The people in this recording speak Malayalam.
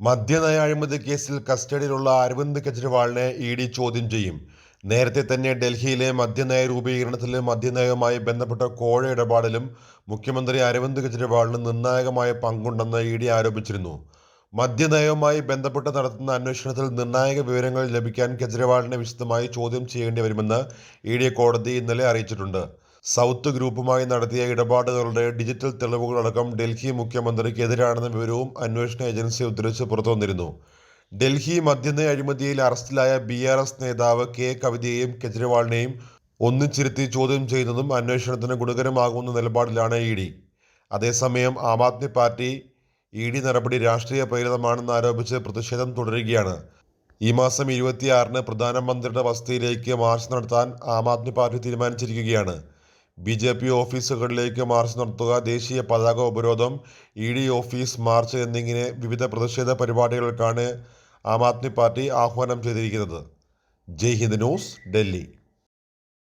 മദ്യനയ അഴിമതി കേസിൽ കസ്റ്റഡിയിലുള്ള അരവിന്ദ് കെജ്രിവാളിനെ ഇ ഡി ചോദ്യം ചെയ്യും. നേരത്തെ തന്നെ ഡൽഹിയിലെ മദ്യനയ രൂപീകരണത്തിലെ മദ്യനയവുമായി ബന്ധപ്പെട്ട കോഴ ഇടപാടിലും മുഖ്യമന്ത്രി അരവിന്ദ് കെജ്രിവാളിന് നിർണായകമായ പങ്കുണ്ടെന്ന് ഇ ഡി ആരോപിച്ചിരുന്നു. മദ്യനയവുമായി ബന്ധപ്പെട്ട് നടത്തുന്ന അന്വേഷണത്തിൽ നിർണായക വിവരങ്ങൾ ലഭിക്കാൻ കെജ്രിവാളിനെ വിശദമായി ചോദ്യം ചെയ്യേണ്ടി വരുമെന്ന് ഇ ഡി കോടതി ഇന്നലെ അറിയിച്ചിട്ടുണ്ട്. സൗത്ത് ഗ്രൂപ്പുമായി നടത്തിയ ഇടപാടുകളുടെ ഡിജിറ്റൽ തെളിവുകളടക്കം ഡൽഹി മുഖ്യമന്ത്രിക്കെതിരാണെന്ന വിവരവും അന്വേഷണ ഏജൻസി ഉദ്ധരിച്ച് പുറത്തുവന്നിരുന്നു. ഡൽഹി മദ്യനയ അഴിമതിയിൽ അറസ്റ്റിലായ ബി ആർ എസ് നേതാവ് കെ കവിതയെയും കെജ്രിവാളിനെയും ഒന്നിച്ചിരുത്തി ചോദ്യം ചെയ്യുന്നതും അന്വേഷണത്തിന് ഗുണകരമാകുമെന്ന നിലപാടിലാണ് ഇ ഡി. അതേസമയം Aam Aadmi party E D നടപടി രാഷ്ട്രീയ പ്രേരിതമാണെന്ന് ആരോപിച്ച് പ്രതിഷേധം തുടരുകയാണ്. ഈ മാസം ഇരുപത്തിയാറിന് പ്രധാനമന്ത്രിയുടെ വസതിയിലേക്ക് മാർച്ച് നടത്താൻ ആം ആദ്മി പാർട്ടി തീരുമാനിച്ചിരിക്കുകയാണ്. ബി ജെ പി ഓഫീസുകളിലേക്ക് മാർച്ച് നടത്തുക ദേശീയ പതാക ഉപരോധം ഇ ഡി ഓഫീസ് മാർച്ച് എന്നിങ്ങനെ വിവിധ പ്രതിഷേധ പരിപാടികൾക്കാണ് ആം ആദ്മി പാർട്ടി ആഹ്വാനം ചെയ്തിരിക്കുന്നത്. ജയ് ഹിന്ദ് ന്യൂസ് ഡൽഹി.